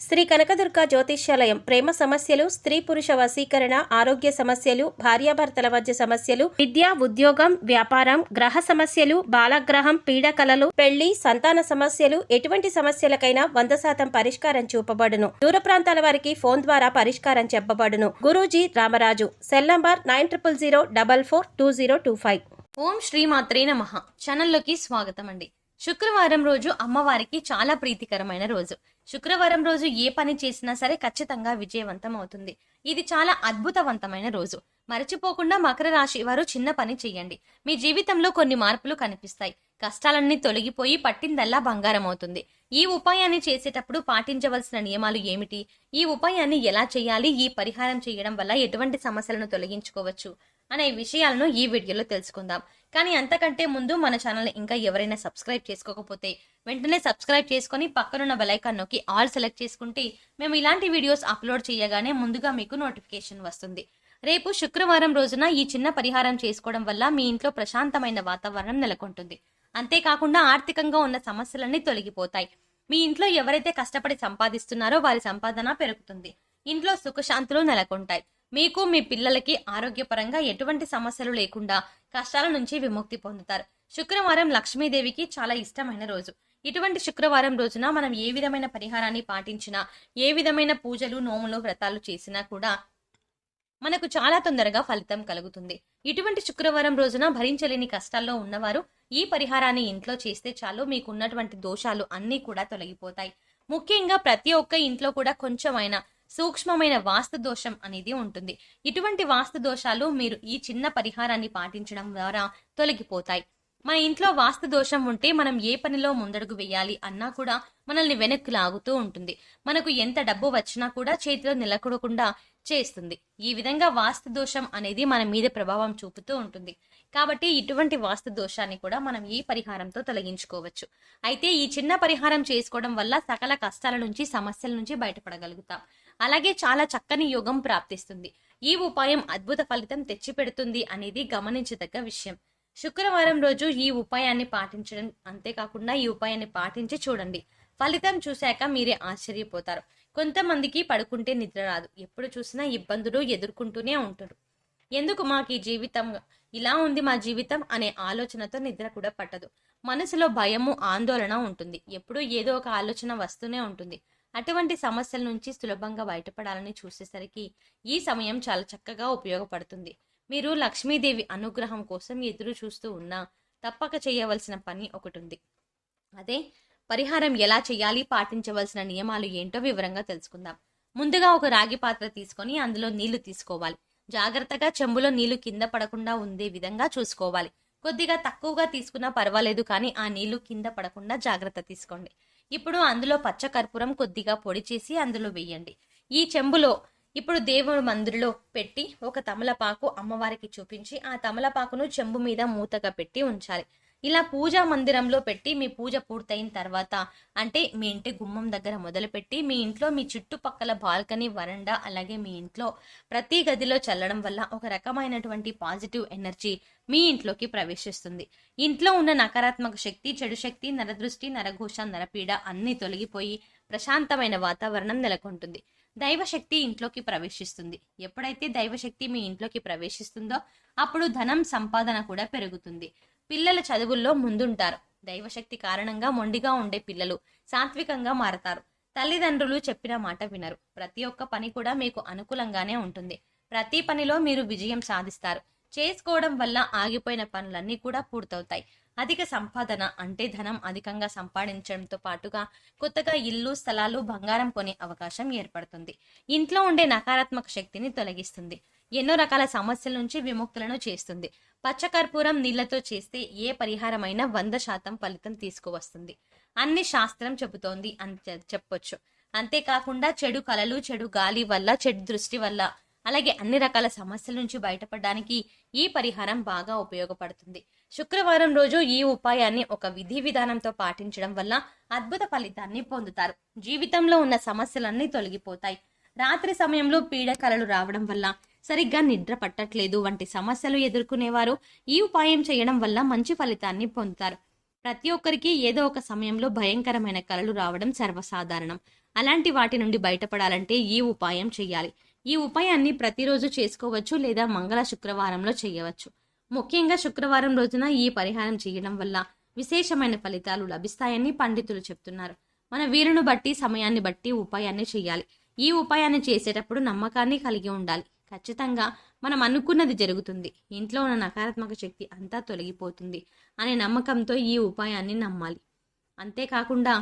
శ్రీ కనకదుర్గ జ్యోతిష్యాలయం ప్రేమ సమస్యలు స్త్రీ పురుష వశీకరణ ఆరోగ్య సమస్యలు భార్యాభర్తల మధ్య సమస్యలు విద్య ఉద్యోగం వ్యాపారం గ్రహ సమస్యలు బాలగ్రహం పీడకలలు పెళ్ళి సంతాన సమస్యలు ఎటువంటి సమస్యలకైనా వంద శాతం పరిష్కారం చూపబడును. దూర ప్రాంతాల వారికి ఫోన్ ద్వారా పరిష్కారం చెప్పబడును. Guruji Ramaraju cell number nine triple zero double four two zero two five. ఓం శ్రీమాత్రే నమ. ఛానల్లోకి స్వాగతం అండి శుక్రవారం రోజు అమ్మవారికి చాలా ప్రీతికరమైన రోజు. శుక్రవారం రోజు ఏ పని చేసినా సరే ఖచ్చితంగా విజయవంతం అవుతుంది. ఇది చాలా అద్భుతవంతమైన రోజు. మరచిపోకుండా మకర రాశి వారు చిన్న పని చేయండి. మీ జీవితంలో కొన్ని మార్పులు కనిపిస్తాయి. కష్టాలన్నీ తొలగిపోయి పట్టిందల్లా బంగారం అవుతుంది. ఈ ఉపాయాన్ని చేసేటప్పుడు పాటించవలసిన నియమాలు ఏమిటి? ఈ ఉపాయాన్ని ఎలా చేయాలి? ఈ పరిహారం చేయడం వల్ల ఎటువంటి సమస్యలను తొలగించుకోవచ్చు? అనే విషయాలను ఈ వీడియోలో తెలుసుకుందాం. కానీ అంతకంటే ముందు మన ఛానల్ ఇంకా ఎవరైనా సబ్స్క్రైబ్ చేసుకోకపోతే వెంటనే సబ్స్క్రైబ్ చేసుకొని పక్కనున్న బెలైకాన్ నొక్కి ఆల్ సెలెక్ట్ చేసుకుంటే మేము ఇలాంటి వీడియోస్ అప్లోడ్ చేయగానే ముందుగా మీకు నోటిఫికేషన్ వస్తుంది. రేపు శుక్రవారం రోజున ఈ చిన్న పరిహారం చేసుకోవడం వల్ల మీ ఇంట్లో ప్రశాంతమైన వాతావరణం నెలకొంటుంది. అంతేకాకుండా ఆర్థికంగా ఉన్న సమస్యలన్నీ తొలగిపోతాయి. మీ ఇంట్లో ఎవరైతే కష్టపడి సంపాదిస్తున్నారో వారి సంపాదన పెరుగుతుంది. ఇంట్లో సుఖశాంతులు నెలకొంటాయి. మీకు మీ పిల్లలకి ఆరోగ్యపరంగా ఎటువంటి సమస్యలు లేకుండా కష్టాల నుంచి విముక్తి పొందుతారు. శుక్రవారం లక్ష్మీదేవికి చాలా ఇష్టమైన రోజు. ఇటువంటి శుక్రవారం రోజున మనం ఏ విధమైన పరిహారాన్ని పాటించినా ఏ విధమైన పూజలు నోములు వ్రతాలు చేసినా కూడా మనకు చాలా తొందరగా ఫలితం కలుగుతుంది. ఇటువంటి శుక్రవారం రోజున భరించలేని కష్టాల్లో ఉన్నవారు ఈ పరిహారాన్ని ఇంట్లో చేస్తే చాలు మీకు ఉన్నటువంటి దోషాలు అన్నీ కూడా తొలగిపోతాయి. ముఖ్యంగా ప్రతి ఒక్క ఇంట్లో కూడా కొంచెమైనా సూక్ష్మమైన వాస్తు దోషం అనేది ఉంటుంది. ఇటువంటి వాస్తు దోషాలు మీరు ఈ చిన్న పరిహారాన్ని పాటించడం ద్వారా తొలగిపోతాయి. మన ఇంట్లో వాస్తు దోషం ఉంటే మనం ఏ పనిలో ముందడుగు వేయాలి అన్నా కూడా మనల్ని వెనక్కి లాగుతూ ఉంటుంది. మనకు ఎంత డబ్బు వచ్చినా కూడా చేతిలో నిలకడకుండా చేస్తుంది. ఈ విధంగా వాస్తు దోషం అనేది మన మీద ప్రభావం చూపుతూ ఉంటుంది. కాబట్టి ఇటువంటి వాస్తు దోషాన్ని కూడా మనం ఈ పరిహారంతో తొలగించుకోవచ్చు. అయితే ఈ చిన్న పరిహారం చేసుకోవడం వల్ల సకల కష్టాల నుంచి సమస్యల నుంచి బయటపడగలుగుతాం. అలాగే చాలా చక్కని యోగం ప్రాప్తిస్తుంది. ఈ ఉపాయం అద్భుత ఫలితం తెచ్చిపెడుతుంది అనేది గమనించదగ్గ విషయం. శుక్రవారం రోజు ఈ ఉపాయాన్ని పాటించడం అంతేకాకుండా ఈ ఉపాయాన్ని పాటించి చూడండి. ఫలితం చూశాక మీరే ఆశ్చర్యపోతారు. కొంతమందికి పడుకుంటే నిద్ర రాదు. ఎప్పుడు చూసినా ఇబ్బందులు ఎదుర్కొంటూనే ఉంటారు. ఎందుకు మాకు ఈ జీవితం ఇలా ఉంది మా జీవితం అనే ఆలోచనతో నిద్ర కూడా పట్టదు. మనసులో భయము ఆందోళన ఉంటుంది. ఎప్పుడూ ఏదో ఒక ఆలోచన వస్తూనే ఉంటుంది. అటువంటి సమస్యల నుంచి సులభంగా బయటపడాలని చూసేసరికి ఈ సమయం చాలా చక్కగా ఉపయోగపడుతుంది. మీరు లక్ష్మీదేవి అనుగ్రహం కోసం ఎదురు చూస్తూ ఉన్నా తప్పక చేయవలసిన పని ఒకటి ఉంది అదే పరిహారం ఎలా చేయాలి పాటించవలసిన నియమాలు ఏంటో వివరంగా తెలుసుకుందాం. ముందుగా ఒక రాగి పాత్ర తీసుకొని అందులో నీళ్ళు తీసుకోవాలి. జాగ్రత్తగా చెంబులో నీళ్ళు కింద పడకుండా ఉండే విధంగా చూసుకోవాలి. కొద్దిగా తక్కువగా తీసుకున్నా పర్వాలేదు కానీ ఆ నీళ్ళు కింద పడకుండా జాగ్రత్త తీసుకోండి. ఇప్పుడు అందులో పచ్చకర్పూరం కొద్దిగా పొడి చేసి అందులో వేయండి. ఈ చెంబులో ఇప్పుడు దేవుడి మందిరిలో పెట్టి ఒక తమలపాకు అమ్మవారికి చూపించి ఆ తమలపాకును చెంబు మీద మూతగా పెట్టి ఉంచాలి. ఇలా పూజా మందిరంలో పెట్టి మీ పూజ పూర్తయిన తర్వాత అంటే మీ ఇంటి గుమ్మం దగ్గర మొదలుపెట్టి మీ ఇంట్లో మీ చుట్టుపక్కల బాల్కనీ వరండా అలాగే మీ ఇంట్లో ప్రతి గదిలో చల్లడం వల్ల ఒక రకమైనటువంటి పాజిటివ్ ఎనర్జీ మీ ఇంట్లోకి ప్రవేశిస్తుంది. ఇంట్లో ఉన్న నకారాత్మక శక్తి చెడు శక్తి నరదృష్టి నరఘోష నరపీడ అన్నీ తొలగిపోయి ప్రశాంతమైన వాతావరణం నెలకొంటుంది. దైవశక్తి ఇంట్లోకి ప్రవేశిస్తుంది. ఎప్పుడైతే దైవశక్తి మీ ఇంట్లోకి ప్రవేశిస్తుందో అప్పుడు ధనం సంపాదన కూడా పెరుగుతుంది. పిల్లల చదువుల్లో ముందుంటారు. దైవశక్తి కారణంగా మొండిగా ఉండే పిల్లలు సాత్వికంగా మారతారు. తల్లిదండ్రులు చెప్పిన మాట వినరు. ప్రతి ఒక్క పని కూడా మీకు అనుకూలంగానే ఉంటుంది. ప్రతి పనిలో మీరు విజయం సాధిస్తారు. చేసుకోవడం వల్ల ఆగిపోయిన పనులన్నీ కూడా పూర్తవుతాయి. అధిక సంపాదన అంటే ధనం అధికంగా సంపాదించడంతో పాటుగా కొత్తగా ఇల్లు స్థలాలు బంగారం కొనే అవకాశం ఏర్పడుతుంది. ఇంట్లో ఉండే నకారాత్మక శక్తిని తొలగిస్తుంది. ఎన్నో రకాల సమస్యల నుంచి విముక్తులను చేస్తుంది. పచ్చకర్పూరం నీళ్ళతో చేస్తే ఏ పరిహారమైనా వంద శాతం ఫలితం తీసుకువస్తుంది. అన్ని శాస్త్రం చెబుతోంది అని చెప్పొచ్చు. అంతేకాకుండా చెడు కలలు చెడు గాలి వల్ల చెడు దృష్టి వల్ల అలాగే అన్ని రకాల సమస్యల నుంచి బయటపడడానికి ఈ పరిహారం బాగా ఉపయోగపడుతుంది. శుక్రవారం రోజు ఈ ఉపాయాన్ని ఒక విధి విధానంతో పాటించడం వల్ల అద్భుత ఫలితాన్ని పొందుతారు. జీవితంలో ఉన్న సమస్యలన్నీ తొలగిపోతాయి. రాత్రి సమయంలో పీడకలలు రావడం వల్ల సరిగ్గా నిద్ర పట్టట్లేదు. వంటి సమస్యలు ఎదుర్కొనేవారు ఈ ఉపాయం చేయడం వల్ల మంచి ఫలితాన్ని పొందుతారు. ప్రతి ఒక్కరికి ఏదో ఒక సమయంలో భయంకరమైన కలలు రావడం సర్వసాధారణం. అలాంటి వాటి నుండి బయటపడాలంటే ఈ ఉపాయం చేయాలి. ఈ ఉపాయాన్ని ప్రతిరోజు చేసుకోవచ్చు లేదా మంగళ శుక్రవారంలో చేయవచ్చు. ముఖ్యంగా శుక్రవారం రోజున ఈ పరిహారం చేయడం వల్ల విశేషమైన ఫలితాలు లభిస్తాయని పండితులు చెప్తున్నారు. మన వీరును బట్టి సమయాన్ని బట్టి ఉపాయాన్ని చేయాలి. ఈ ఉపాయాన్ని చేసేటప్పుడు నమ్మకాన్ని కలిగి ఉండాలి. ఖచ్చితంగా మనం అనుకున్నది జరుగుతుంది. ఇంట్లో ఉన్న నకారాత్మక శక్తి అంతా తొలగిపోతుంది అనే నమ్మకంతో ఈ ఉపాయాన్ని నమ్మాలి. అంతేకాకుండా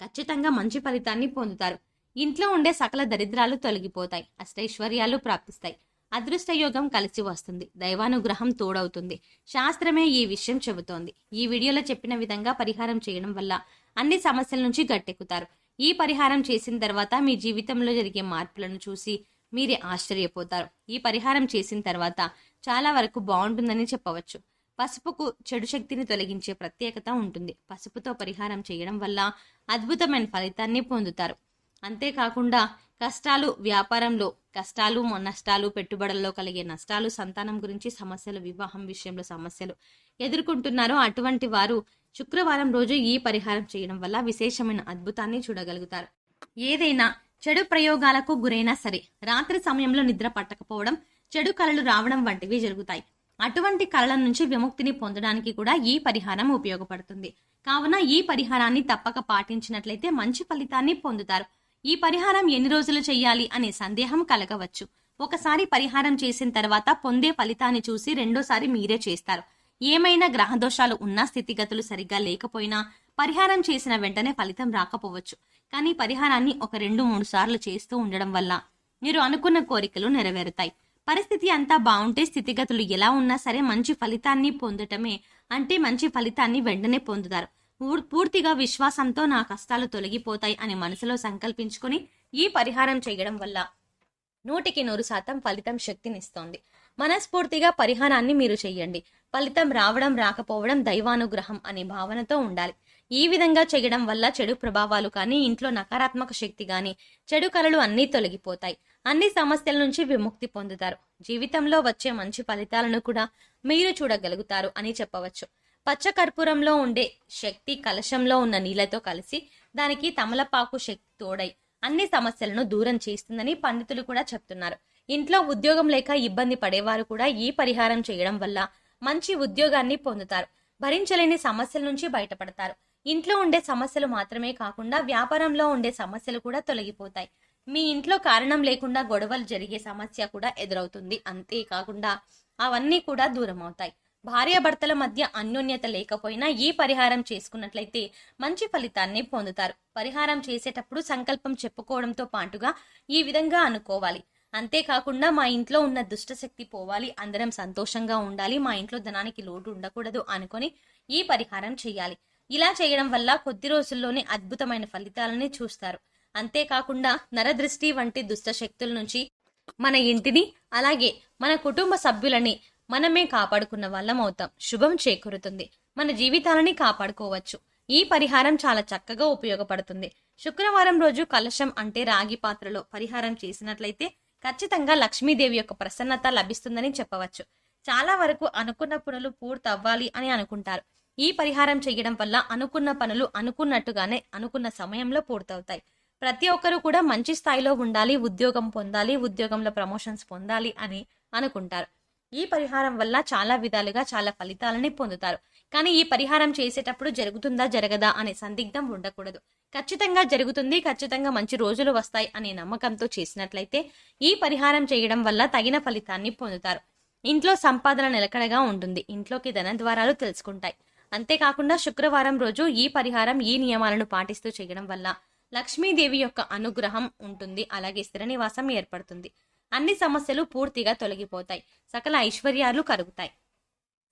ఖచ్చితంగా మంచి ఫలితాన్ని పొందుతారు. ఇంట్లో ఉండే సకల దరిద్రాలు తొలగిపోతాయి. అష్టైశ్వర్యాలు ప్రాప్తిస్తాయి. అదృష్టయోగం కలిసి వస్తుంది. దైవానుగ్రహం తోడవుతుంది. శాస్త్రమే ఈ విషయం చెబుతోంది. ఈ వీడియోలో చెప్పిన విధంగా పరిహారం చేయడం వల్ల అన్ని సమస్యల నుంచి గట్టెక్కుతారు. ఈ పరిహారం చేసిన తర్వాత మీ జీవితంలో జరిగే మార్పులను చూసి మీరే ఆశ్చర్యపోతారు. ఈ పరిహారం చేసిన తర్వాత చాలా వరకు బాగుంటుందని చెప్పవచ్చు. పసుపుకు చెడు శక్తిని తొలగించే ప్రత్యేకత ఉంటుంది. పసుపుతో పరిహారం చేయడం వల్ల అద్భుతమైన ఫలితాన్ని పొందుతారు. అంతేకాకుండా కష్టాలు వ్యాపారంలో కష్టాలు నష్టాలు పెట్టుబడుల్లో కలిగే నష్టాలు సంతానం గురించి సమస్యలు వివాహం విషయంలో సమస్యలు ఎదుర్కొంటున్నారో. అటువంటి వారు శుక్రవారం రోజు ఈ పరిహారం చేయడం వల్ల విశేషమైన అద్భుతాన్ని చూడగలుగుతారు. ఏదైనా చెడు ప్రయోగాలకు గురైనా సరే రాత్రి సమయంలో నిద్ర పట్టకపోవడం చెడు కళలు రావడం వంటివి జరుగుతాయి. అటువంటి కళల నుంచి విముక్తిని పొందడానికి కూడా ఈ పరిహారం ఉపయోగపడుతుంది. కావున ఈ పరిహారాన్ని తప్పక పాటించినట్లయితే మంచి ఫలితాన్ని పొందుతారు. ఈ పరిహారం ఎన్ని రోజులు చేయాలి అనే సందేహం కలగవచ్చు. ఒకసారి పరిహారం చేసిన తర్వాత పొందే ఫలితాన్ని చూసి రెండోసారి మీరే చేస్తారు. ఏమైనా గ్రహ దోషాలు ఉన్నా స్థితిగతులు సరిగ్గా లేకపోయినా పరిహారం చేసిన వెంటనే ఫలితం రాకపోవచ్చు. కానీ పరిహారాన్ని ఒక రెండు మూడు సార్లు చేస్తూ ఉండడం వల్ల మీరు అనుకున్న కోరికలు నెరవేరుతాయి. పరిస్థితి అంతా బాగుంటే స్థితిగతులు ఎలా ఉన్నా సరే మంచి ఫలితాన్ని పొందటమే అంటే మంచి ఫలితాన్ని వెంటనే పొందుతారు. పూర్తిగా విశ్వాసంతో నా కష్టాలు తొలగిపోతాయి అని మనసులో సంకల్పించుకొని ఈ పరిహారం చేయడం వల్ల నూటికి నూరు శాతం ఫలితం శక్తినిస్తోంది. మనస్ఫూర్తిగా పరిహారాన్ని మీరు చెయ్యండి ఫలితం రావడం రాకపోవడం దైవానుగ్రహం అనే భావనతో ఉండాలి. ఈ విధంగా చేయడం వల్ల చెడు ప్రభావాలు కానీ ఇంట్లో నకారాత్మక శక్తి కానీ చెడు కళలు అన్నీ తొలగిపోతాయి. అన్ని సమస్యల నుంచి విముక్తి పొందుతారు. జీవితంలో వచ్చే మంచి ఫలితాలను కూడా మీరు చూడగలుగుతారు అని చెప్పవచ్చు. పచ్చకర్పూరంలో ఉండే శక్తి కలశంలో ఉన్న నీళ్ళతో కలిసి దానికి తమలపాకు శక్తి తోడై అన్ని సమస్యలను దూరం చేస్తుందని పండితులు కూడా చెప్తున్నారు. ఇంట్లో ఉద్యోగం లేక ఇబ్బంది పడేవారు కూడా ఈ పరిహారం చేయడం వల్ల మంచి ఉద్యోగాన్ని పొందుతారు. భరించలేని సమస్యల నుంచి బయటపడతారు. ఇంట్లో ఉండే సమస్యలు మాత్రమే కాకుండా వ్యాపారంలో ఉండే సమస్యలు కూడా తొలగిపోతాయి. మీ ఇంట్లో కారణం లేకుండా గొడవలు జరిగే సమస్య కూడా ఎదురవుతుంది. అంతేకాకుండా అవన్నీ కూడా దూరం అవుతాయి భార్యాభర్తల మధ్య అన్యోన్యత లేకపోయినా ఈ పరిహారం చేసుకున్నట్లయితే మంచి ఫలితాన్ని పొందుతారు. పరిహారం చేసేటప్పుడు సంకల్పం చెప్పుకోవడంతో పాటుగా ఈ విధంగా అనుకోవాలి. అంతేకాకుండా మా ఇంట్లో ఉన్న దుష్టశక్తి పోవాలి అందరం సంతోషంగా ఉండాలి మా ఇంట్లో ధనానికి లోటు ఉండకూడదు అనుకొని ఈ పరిహారం చేయాలి. ఇలా చేయడం వల్ల కొద్ది రోజుల్లోనే అద్భుతమైన ఫలితాలని చూస్తారు. అంతేకాకుండా నరదృష్టి వంటి దుష్ట శక్తుల నుంచి మన ఇంటిని అలాగే మన కుటుంబ సభ్యులని మనమే కాపాడుకున్న వాళ్ళం అవుతాం. శుభం చేకూరుతుంది. మన జీవితాలని కాపాడుకోవచ్చు. ఈ పరిహారం చాలా చక్కగా ఉపయోగపడుతుంది. శుక్రవారం రోజు కలశం అంటే రాగి పాత్రలో పరిహారం చేసినట్లయితే ఖచ్చితంగా లక్ష్మీదేవి యొక్క ప్రసన్నత లభిస్తుందని చెప్పవచ్చు. చాలా వరకు అనుకున్న పనులు పూర్తవ్వాలి అని అనుకుంటారు. ఈ పరిహారం చేయడం వల్ల అనుకున్న పనులు అనుకున్నట్టుగానే అనుకున్న సమయంలో పూర్తవుతాయి. ప్రతి ఒక్కరూ కూడా మంచి స్థాయిలో ఉండాలి ఉద్యోగం పొందాలి ఉద్యోగంలో ప్రమోషన్స్ పొందాలి అని అనుకుంటారు. ఈ పరిహారం వల్ల చాలా విధాలుగా చాలా ఫలితాలని పొందుతారు. కానీ ఈ పరిహారం చేసేటప్పుడు జరుగుతుందా జరగదా అనే సందిగ్ధం ఉండకూడదు. ఖచ్చితంగా జరుగుతుంది ఖచ్చితంగా మంచి రోజులు వస్తాయి అనే నమ్మకంతో చేసినట్లయితే ఈ పరిహారం చేయడం వల్ల తగిన ఫలితాన్ని పొందుతారు. ఇంట్లో సంపాదన నిలకడగా ఉంటుంది. ఇంట్లోకి ధన ద్వారాలు తెలుసుకుంటాయి. అంతేకాకుండా శుక్రవారం రోజు ఈ పరిహారం ఈ నియమాలను పాటిస్తూ చేయడం వల్ల లక్ష్మీదేవి యొక్క అనుగ్రహం ఉంటుంది. అలాగే స్థిర నివాసం ఏర్పడుతుంది. అన్ని సమస్యలు పూర్తిగా తొలగిపోతాయి. సకల ఐశ్వర్యాలు కరుగుతాయి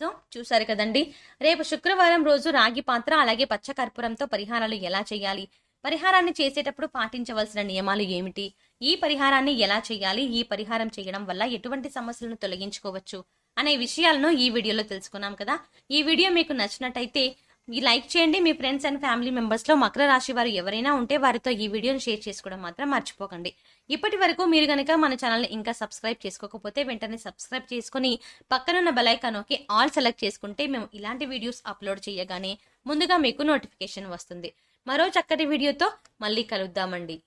సో చూసారు కదండి? రేపు శుక్రవారం రోజు రాగి పాత్ర అలాగే పచ్చ కర్పూరంతో పరిహారాలు ఎలా చేయాలి? పరిహారాన్ని చేసేటప్పుడు పాటించవలసిన నియమాలు ఏమిటి? ఈ పరిహారాన్ని ఎలా చేయాలి? ఈ పరిహారం చేయడం వల్ల ఎటువంటి సమస్యలను తొలగించుకోవచ్చు? అనే విషయాలను ఈ వీడియోలో తెలుసుకున్నాం కదా? ఈ వీడియో మీకు నచ్చినట్టయితే ఈ లైక్ చేయండి. మీ ఫ్రెండ్స్ అండ్ ఫ్యామిలీ మెంబర్స్లో మకర రాశి వారు ఎవరైనా ఉంటే వారితో ఈ వీడియోని షేర్ చేసుకోవడం మాత్రం మర్చిపోకండి. ఇప్పటి వరకు మీరు కనుక మన ఛానల్ని ఇంకా సబ్స్క్రైబ్ చేసుకోకపోతే వెంటనే సబ్స్క్రైబ్ చేసుకుని పక్కనున్న బెలైకానోకి ఆల్ సెలెక్ట్ చేసుకుంటే మేము ఇలాంటి వీడియోస్ అప్లోడ్ చేయగానే ముందుగా మీకు నోటిఫికేషన్ వస్తుంది. మరో చక్కటి వీడియోతో మళ్ళీ కలుద్దామండి.